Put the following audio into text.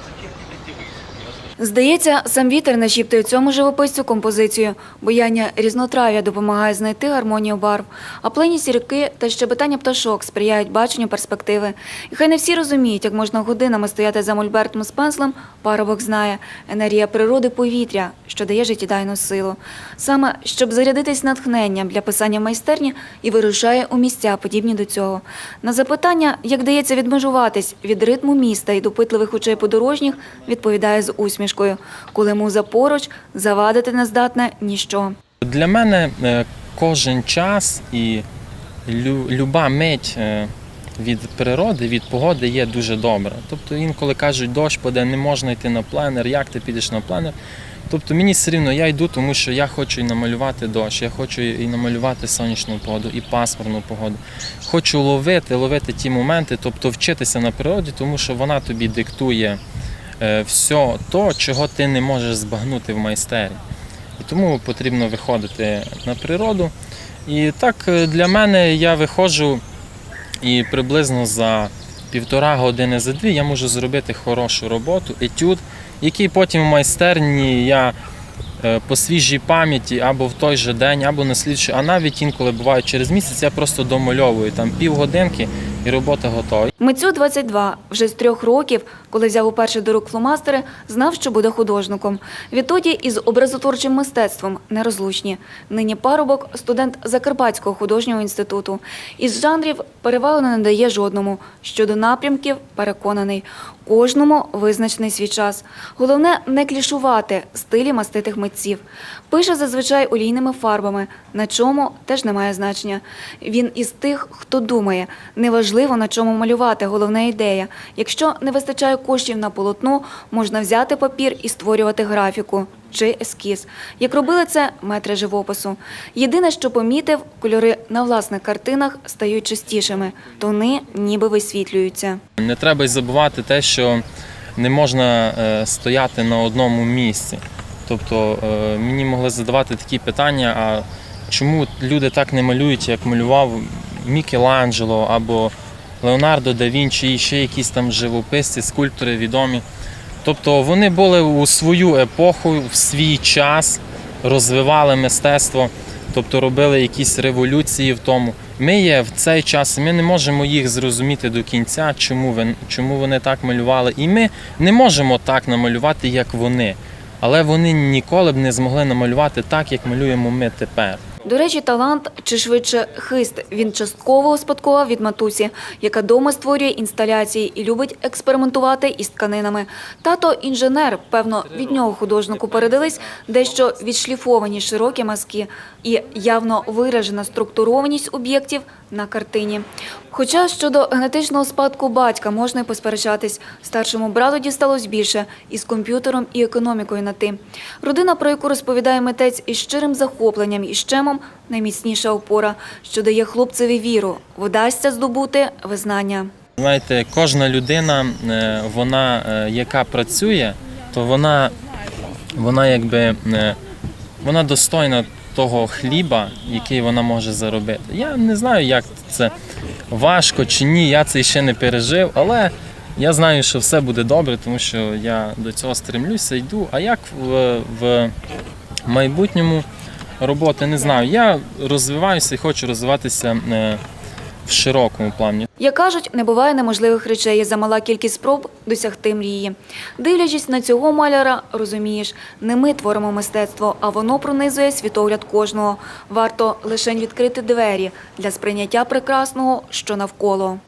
as a king, Здається, сам вітер нашіптує цьому живописцю композицію. Бояння різнотрав'я допомагає знайти гармонію барв, а плинність ріки та щебетання пташок сприяють баченню перспективи. І хай не всі розуміють, як можна годинами стояти за мольбертом з пензлем, парубок знає – енергія природи повітря, що дає життєдайну силу. Саме, щоб зарядитись натхненням для писання майстерні і вирушає у місця, подібні до цього. На запитання, як дається відмежуватись від ритму міста і допитливих очей подорожніх, відповідає з усмішкою. Коли муза поруч, завадити не здатне ніщо. Для мене е, кожен час і люба мить е, від природи, від погоди є дуже добра. Тобто інколи кажуть, дощ паде, не можна йти на пленер, як ти підеш на пленер. Тобто мені все рівно я йду, тому що я хочу і намалювати дощ, я хочу і намалювати сонячну погоду, і пасмурну погоду. Хочу ловити, ловити ті моменти, тобто вчитися на природі, тому що вона тобі диктує все то, чого ти не можеш збагнути в майстері. І тому потрібно виходити на природу. І так е, для мене я виходжу і приблизно за півтора години за дві я можу зробити хорошу роботу, етюд, який потім в майстерні я е, по свіжій пам'яті або в той же день, або на слідчий, а навіть інколи буває через місяць, я просто домальовую там півгодинки і робота готова. Митцю 22. Вже з трьох років, коли взяв уперше до рук фломастери, знав, що буде художником. Відтоді із образотворчим мистецтвом нерозлучні. Нині парубок – студент Закарпатського художнього інституту. Із жанрів переваги не надає жодному. Щодо напрямків – переконаний. Кожному визначений свій час. Головне – не клішувати стилі маститих митців. Пише зазвичай олійними фарбами, на чому теж не має значення. Він із тих, хто думає. Неважливо, на чому малювати, головна ідея. Якщо не вистачає коштів на полотно, можна взяти папір і створювати графіку чи ескіз. Як робили це метри живопису. Єдине, що помітив, кольори на власних картинах стають чистішими, тони ніби висвітлюються. Не треба й забувати те, що не можна е, стояти на одному місці. Тобто е, мені могли задавати такі питання, а чому люди так не малюють, як малював Мікеланджело або Леонардо да Вінчі і ще якісь там живописці, скульптори відомі. Тобто вони були у свою епоху, в свій час, розвивали мистецтво, тобто робили якісь революції в тому. Ми є в цей час, ми не можемо їх зрозуміти до кінця, чому, ви- чому вони так малювали. І ми не можемо так намалювати, як вони. Але вони ніколи б не змогли намалювати так, як малюємо ми тепер. До речі, талант чи швидше хист він частково успадкував від матусі, яка дома створює інсталяції і любить експериментувати із тканинами. Тато інженер, певно, від нього художнику передались дещо відшліфовані широкі мазки і явно виражена структурованість об'єктів на картині. Хоча щодо генетичного спадку батька можна й посперечатись, старшому брату дісталось більше із комп'ютером і економікою на ти. Родина, про яку розповідає митець із щирим захопленням і щемом, найміцніша опора, що дає хлопцеві віру, вдасться здобути визнання. Знаєте, кожна людина, е, вона, е, яка працює, то вона, вона якби е, вона достойна того хліба, який вона може заробити. Я не знаю, як це важко чи ні, я це ще не пережив, але я знаю, що все буде добре, тому що я до цього стремлюся, йду. А як в, в майбутньому роботи не знаю. Я розвиваюся і хочу розвиватися е, в широкому плані. Як кажуть, не буває неможливих речей, замала кількість спроб досягти мрії. Дивлячись на цього маляра, розумієш, не ми творимо мистецтво, а воно пронизує світогляд кожного. Варто лише відкрити двері для сприйняття прекрасного, що навколо.